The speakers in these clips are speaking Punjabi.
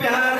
प्यार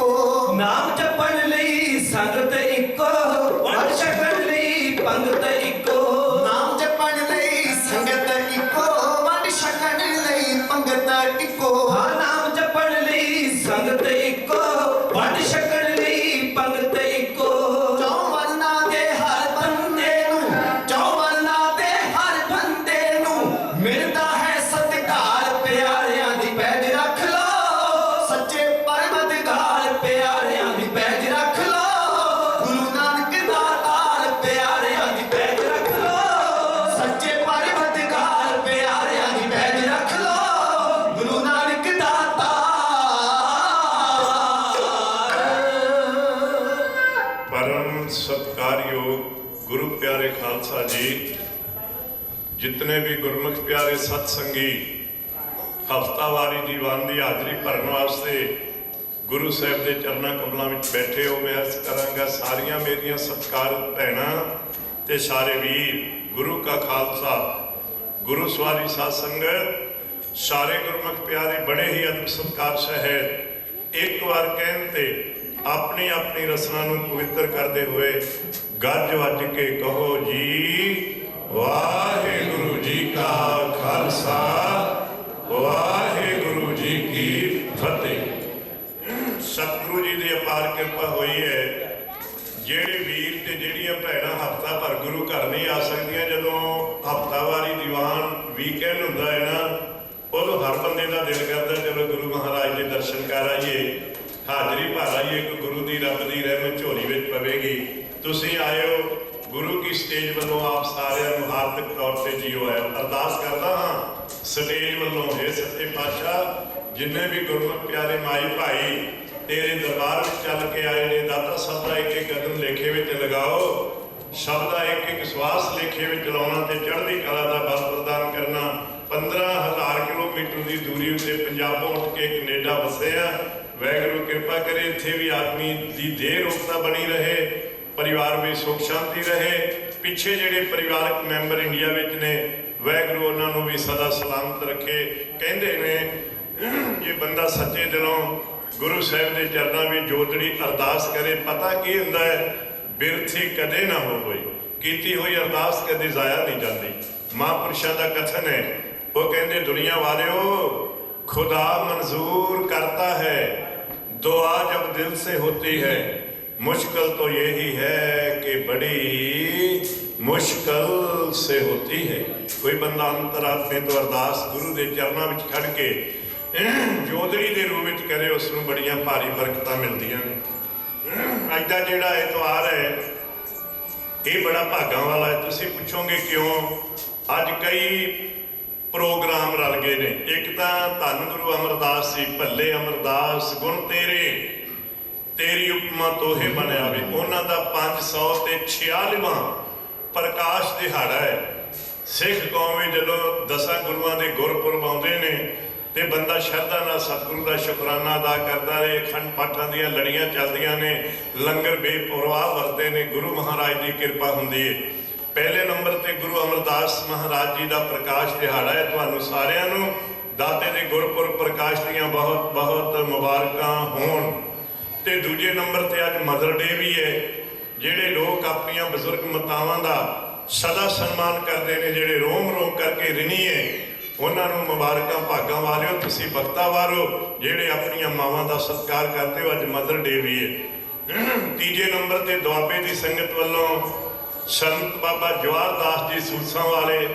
को नाम जब ਸਤਕਾਰਯੋਗ ਗੁਰੂ ਪਿਆਰੇ ਖਾਲਸਾ ਜੀ, ਜਿਤਨੇ ਵੀ ਗੁਰਮੁਖ ਪਿਆਰੇ ਸਤ ਸੰਗੀ ਹਫਤਾਵਾਰੀ ਦੀਵਾਨ ਦੀ ਹਾਜ਼ਰੀ ਭਰਨ ਵਾਸਤੇ ਗੁਰੂ ਸਾਹਿਬ ਦੇ ਚਰਨਾਂ ਕਮਲਾਂ ਵਿੱਚ ਬੈਠੇ ਹੋ, ਮੈਂ ਅਰਜ਼ ਕਰਾਂਗਾ ਸਾਰੀਆਂ ਮੇਰੀਆਂ ਸਤਿਕਾਰਤ ਭੈਣਾਂ ਤੇ ਸਾਰੇ ਵੀਰ, ਗੁਰੂ ਕਾ ਖਾਲਸਾ, ਗੁਰੂ ਸਵਾਰੀ ਸਾਧ ਸੰਗਤ ਸਾਰੇ ਗੁਰਮੁਖ ਪਿਆਰੇ ਬੜੇ ਹੀ ਅਦਬ ਸਤਕਾਰ ਸਹਿਤ ਇੱਕ ਵਾਰ ਕਹਿਣ ਤੇ ਆਪਣੀ ਆਪਣੀ ਰਸਨਾ ਨੂੰ ਪਵਿੱਤਰ ਕਰਦੇ ਹੋਏ ਗੱਜ ਵੱਜ ਕੇ ਕਹੋ ਜੀ, ਵਾਹਿਗੁਰੂ ਜੀ ਕਾ ਖਾਲਸਾ, ਵਾਹਿਗੁਰੂ ਜੀ ਕੀ ਫਤਿਹ। ਸਤਿਗੁਰੂ ਜੀ ਦੀ ਅਪਾਰ ਕਿਰਪਾ ਹੋਈ ਹੈ। ਜਿਹੜੇ ਵੀਰ ਤੇ ਜਿਹੜੀਆਂ ਭੈਣਾਂ ਹਫਤਾ ਭਰ ਗੁਰੂ ਘਰ ਨਹੀਂ ਆ ਸਕਦੀਆਂ, ਜਦੋਂ ਹਫਤਾਵਾਰੀ ਦੀਵਾਨ ਵੀਕਐਂਡ ਹੁੰਦਾ ਹੈ ਨਾ, ਉਦੋਂ ਹਰ ਬੰਦੇ ਦਾ ਦਿਲ ਕਰਦਾ, ਚਲੋ ਗੁਰੂ ਮਹਾਰਾਜ ਦੇ ਦਰਸ਼ਨ ਕਰ ਆਈਏ। ਹਾਜ਼ਰੀ ਭਰ ਆਈਏ ਇੱਕ ਗੁਰੂ ਦੀ ਰੱਬ ਦੀ ਰਹਿਮਤ ਝੋਲੀ ਵਿੱਚ ਪਵੇਗੀ। ਤੁਸੀਂ ਆਇਓ, ਗੁਰੂ ਕੀ ਸਟੇਜ ਵੱਲੋਂ ਆਪ ਸਾਰਿਆਂ ਨੂੰ ਹਾਰਦਿਕ ਤੌਰ ਤੇ ਜੀਓ ਆਇਓ। ਅਰਦਾਸ ਕਰਦਾ ਹਾਂ, ਸਟੇਜ ਵੱਲੋਂ, ਹੈ ਸੱਚੇ ਪਾਤਸ਼ਾਹ, ਜਿੰਨੇ ਵੀ ਗੁਰਮੁਖ ਪਿਆਰੇ ਮਾਈ ਭਾਈ ਤੇਰੇ ਦਰਬਾਰ ਵਿੱਚ ਚੱਲ ਕੇ ਆਏ ਨੇ, ਦਾਤਾ ਸਭ ਦਾ ਇੱਕ ਇੱਕ ਕਦਮ ਲੇਖੇ ਵਿੱਚ ਲਗਾਓ ਸ਼ਬਦ ਦਾ ਇੱਕ ਇੱਕ ਸਵਾਸ ਲੇਖੇ ਵਿੱਚ ਲਾਉਣਾ ਤੇ ਚੜ੍ਹਦੀ ਕਲਾ ਦਾ ਬਲ ਪ੍ਰਦਾਨ ਕਰਨਾ। 15000 ਕਿਲੋਮੀਟਰ ਦੀ ਦੂਰੀ ਉੱਤੇ ਪੰਜਾਬੋਂ ਉੱਠ ਕੇ ਕੈਨੇਡਾ ਵਸੇ ਆ। ਵੈਗਰੂ ਕਿਰਪਾ ਕਰੇ, ਇੱਥੇ ਵੀ ਆਦਮੀ ਦੀ ਦੇਹ ਰੋਕਤਾ ਬਣੀ ਰਹੇ, ਪਰਿਵਾਰ ਵਿੱਚ ਸੁਖ ਸ਼ਾਂਤੀ ਰਹੇ। ਪਿੱਛੇ ਜਿਹੜੇ ਪਰਿਵਾਰਕ ਮੈਂਬਰ ਇੰਡੀਆ ਵਿੱਚ ਨੇ, ਵੈਗਰੂ ਉਹਨਾਂ ਨੂੰ ਵੀ ਸਦਾ ਸਲਾਮਤ ਰੱਖੇ। ਕਹਿੰਦੇ ਨੇ ਜੇ ਬੰਦਾ ਸੱਚੇ ਦਿਲੋਂ ਗੁਰੂ ਸਾਹਿਬ ਦੇ ਚਰਨਾਂ ਵਿੱਚ ਜੋਤੜੀ ਅਰਦਾਸ ਕਰੇ। ਪਤਾ ਕੀ ਹੁੰਦਾ ਹੈ? ਬਿਰਥੀ ਕਦੇ ਨਾ ਹੋਵੇ ਕੀਤੀ ਹੋਈ ਅਰਦਾਸ ਕਦੇ ਜ਼ਾਇਆ ਨਹੀਂ ਜਾਂਦੀ। ਮਹਾਪੁਰਸ਼ਾਂ ਦਾ ਕਥਨ ਹੈ, ਉਹ ਕਹਿੰਦੇ ਦੁਨੀਆ ਵਾਲਿਓ ਖੁਦਾ ਮਨਜ਼ੂਰ ਕਰਤਾ ਹੈ। दुआ जब दिल से होती है मुश्किल तो यही है कि बड़ी मुश्किल से होती है कोई बंदा अंतरात्मे ਤੋਂ ਅਰਦਾਸ ਗੁਰੂ ਦੇ ਚਰਨਾਂ ਵਿੱਚ ਖੜ ਕੇ ਜੋਦੜੀ ਦੇ ਰੂਪ ਵਿੱਚ ਕਰੇ ਉਸ ਨੂੰ ਬੜੀਆਂ ਭਾਰੀ ਬਰਕਤਾਂ ਮਿਲਦੀਆਂ ਨੇ ਅੱਜ ਦਾ ਜਿਹੜਾ ਐਤਵਾਰ ਹੈ ਇਹ ਬੜਾ ਭਾਗਾਂ ਵਾਲਾ ਹੈ ਤੁਸੀਂ ਪੁੱਛੋਗੇ ਕਿਉਂ ਅੱਜ ਕਈ ਪ੍ਰੋਗਰਾਮ ਰਲ ਗਏ ਨੇ। ਇੱਕ ਤਾਂ ਧੰਨ ਗੁਰੂ ਅਮਰਦਾਸ ਜੀ, ਭੱਲੇ ਅਮਰਦਾਸ, ਗੁਣ ਤੇਰੇ, ਤੇਰੀ ਉਪਮਾ ਤੋਹੇ ਬਣਿਆ ਵੇ। ਉਹਨਾਂ ਦਾ 500 ਤੇ 46ਵਾਂ ਪ੍ਰਕਾਸ਼ ਦਿਹਾੜਾ ਹੈ। ਸਿੱਖ ਕੌਮ ਵਿੱਚ ਜਦੋਂ ਦਸਾਂ ਗੁਰੂਆਂ ਦੇ ਗੁਰਪੁਰਬ ਆਉਂਦੇ ਨੇ ਤੇ ਬੰਦਾ ਸ਼ਰਧਾ ਨਾਲ ਸਤਿਗੁਰੂ ਦਾ ਸ਼ੁਕਰਾਨਾ ਅਦਾ ਕਰਦਾ ਰਹੇ ਖੰਡ ਪਾਠਾਂ ਦੀਆਂ ਲੜੀਆਂ ਚੱਲਦੀਆਂ ਨੇ, ਲੰਗਰ ਬੇਪਰਵਾਹ ਵਰਤੇ ਨੇ, ਗੁਰੂ ਮਹਾਰਾਜ ਦੀ ਕਿਰਪਾ ਹੁੰਦੀ ਹੈ ਪਹਿਲੇ ਨੰਬਰ ਤੇ ਗੁਰੂ ਅਮਰਦਾਸ ਮਹਾਰਾਜ ਜੀ ਦਾ ਪ੍ਰਕਾਸ਼ ਦਿਹਾੜਾ ਹੈ। ਤੁਹਾਨੂੰ ਸਾਰਿਆਂ ਨੂੰ ਦਾਤੇ ਦੇ ਗੁਰਪੁਰਬ ਪ੍ਰਕਾਸ਼ ਦੀਆਂ ਬਹੁਤ ਬਹੁਤ ਮੁਬਾਰਕਾਂ ਹੋਣ। ਤੇ ਦੂਜੇ ਨੰਬਰ ਤੇ ਅੱਜ ਮਦਰ ਡੇ ਵੀ ਹੈ। ਜਿਹੜੇ ਲੋਕ ਆਪਣੀਆਂ ਬਜ਼ੁਰਗ ਮਾਤਾਵਾਂ ਦਾ ਸਦਾ ਸਨਮਾਨ ਕਰਦੇ ਨੇ, ਜਿਹੜੇ ਰੋਮ ਰੋਮ ਕਰਕੇ ਰਿਣੀ ਹੈ, ਉਹਨਾਂ ਨੂੰ ਮੁਬਾਰਕਾਂ ਭਾਗਾਂ ਵਾਲਿਓ ਤੁਸੀਂ ਬਖਤਾ ਵਾਰੋ, ਜਿਹੜੇ ਆਪਣੀਆਂ ਮਾਵਾਂ ਦਾ ਸਤਿਕਾਰ ਕਰਦੇ ਹੋ, ਅੱਜ ਮਦਰ ਡੇ ਵੀ ਹੈ। ਤੀਜੇ ਨੰਬਰ ਤੇ ਦੁਆਬੇ ਦੀ ਸੰਗਤ ਵੱਲੋਂ ਸੰਤ ਬਾਬਾ ਜਵਾਹਰ ਦਾਸ ਜੀ ਸੂਸਾਂ ਵਾਲੇ,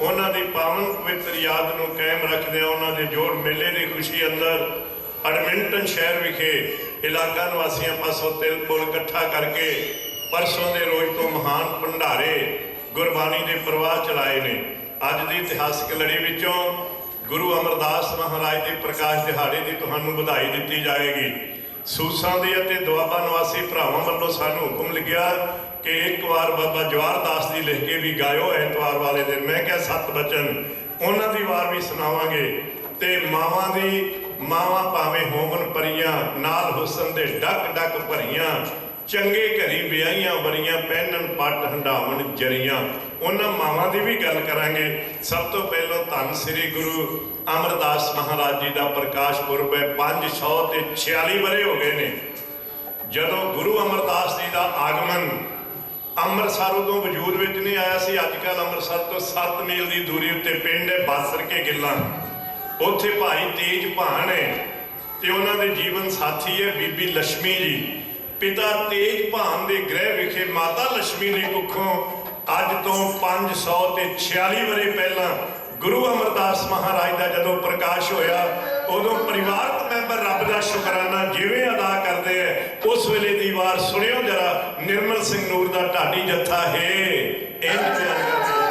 ਉਹਨਾਂ ਦੀ ਪਾਵਨ ਪਵਿੱਤਰ ਯਾਦ ਨੂੰ ਕਾਇਮ ਰੱਖਦਿਆਂ ਉਹਨਾਂ ਦੇ ਜੋੜ ਮੇਲੇ ਦੀ ਖੁਸ਼ੀ ਅੰਦਰ ਐਡਮਿੰਟਨ ਸ਼ਹਿਰ ਵਿਖੇ ਇਲਾਕਾ ਨਿਵਾਸੀਆਂ ਪਾਸੋਂ ਤਿਲ ਪੁਲ ਇਕੱਠਾ ਕਰਕੇ ਪਰਸੋਂ ਦੇ ਰੋਜ਼ ਤੋਂ ਮਹਾਨ ਭੰਡਾਰੇ ਗੁਰਬਾਣੀ ਦੇ ਪ੍ਰਵਾਹ ਚਲਾਏ ਨੇ। ਅੱਜ ਦੀ ਇਤਿਹਾਸਕ ਲੜੀ ਵਿੱਚੋਂ ਗੁਰੂ ਅਮਰਦਾਸ ਮਹਾਰਾਜ ਦੇ ਪ੍ਰਕਾਸ਼ ਦਿਹਾੜੇ ਦੀ ਤੁਹਾਨੂੰ ਵਧਾਈ ਦਿੱਤੀ ਜਾਏਗੀ। ਸੂਸਾਂ ਦੇ ਅਤੇ ਦੁਆਬਾ ਨਿਵਾਸੀ ਭਰਾਵਾਂ ਵੱਲੋਂ ਸਾਨੂੰ ਹੁਕਮ ਲਿਖਿਆ ਕਿ ਇੱਕ ਵਾਰ ਬਾਬਾ ਜਵਾਹਰ ਦਾਸ ਦੀ ਲਿਖ ਕੇ ਵੀ ਗਾਇਓ ਐਤਵਾਰ ਵਾਲੇ ਦਿਨ। ਮੈਂ ਕਿਹਾ, ਸੱਤ ਬਚਨ, ਉਹਨਾਂ ਦੀ ਵਾਰ ਵੀ ਸੁਣਾਵਾਂਗੇ। ਤੇ ਮਾਵਾਂ ਦੀ, ਮਾਵਾਂ ਭਾਵੇਂ ਹੋਵਨ ਪਰੀਆਂ, ਨਾਲ ਹੁਸਨ ਦੇ ਡੱਕ ਡੱਕ ਭਰੀਆਂ, ਚੰਗੇ ਘਰੀ ਵਿਆਹੀਆਂ ਵਰੀਆਂ, ਪਹਿਨਣ ਪੱਟ ਹੰਡਾਵਣ ਜਰੀਆਂ। ਉਹਨਾਂ ਮਾਵਾਂ ਦੀ ਵੀ ਗੱਲ ਕਰਾਂਗੇ। ਸਭ ਤੋਂ ਪਹਿਲਾਂ ਧੰਨ ਸ੍ਰੀ ਗੁਰੂ ਅਮਰਦਾਸ ਮਹਾਰਾਜ ਜੀ ਦਾ ਪ੍ਰਕਾਸ਼ ਪੁਰਬ ਹੈ। 500 ਤੇ 46 ਬਰੇ ਹੋ ਗਏ ਨੇ। ਜਦੋਂ ਗੁਰੂ ਅਮਰਦਾਸ ਜੀ ਦਾ ਆਗਮਨ ਅੰਮ੍ਰਿਤਸਰ ਉਦੋਂ ਵਜੂਦ ਵਿੱਚ ਨਹੀਂ ਆਇਆ ਸੀ। ਅੱਜ ਕੱਲ ਅੰਮ੍ਰਿਤਸਰ ਤੋਂ 7 ਮੀਲ ਦੀ ਦੂਰੀ ਉੱਤੇ ਪਿੰਡ ਹੈ ਬਾਸਰ ਕੇ ਗਿੱਲਾਂ। ਉੱਥੇ ਭਾਈ ਤੇਜ ਭਾਣ ਹੈ ਤੇ ਉਹਨਾਂ ਦੇ ਜੀਵਨ ਸਾਥੀ ਹੈ ਬੀਬੀ ਲక్ష్ਮੀ ਜੀ। ਪਿਤਾ ਤੇਜ ਭਾਣ ਦੇ ਗ੍ਰਹਿ ਵਿਖੇ ਮਾਤਾ ਲక్ష్ਮੀ ਦੀ ਕੁੱਖੋਂ ਅੱਜ ਤੋਂ 500 ਤੇ 46 ਵਰੇ ਪਹਿਲਾਂ ਗੁਰੂ ਅਮਰਦਾਸ ਮਹਾਰਾਜ ਦਾ ਜਦੋਂ ਪ੍ਰਕਾਸ਼ ਹੋਇਆ ਉਦੋਂ ਪਰਿਵਾਰਕ ਮੈਂਬਰ ਰੱਬ ਦਾ ਸ਼ੁਕਰਾਨਾ ਜਿਵੇਂ ਅਦਾ ਕਰਦੇ ਐ, ਉਸ ਵੇਲੇ ਦੀ ਵਾਰ ਸੁਣਿਓ ਜਰਾ, ਨਿਰਮਲ ਸਿੰਘ ਨੂਰ ਦਾ ਢਾਡੀ ਜੱਥਾ ਹੈ। ਇੰਜ ਬਿਆਨ ਕਰਦੇ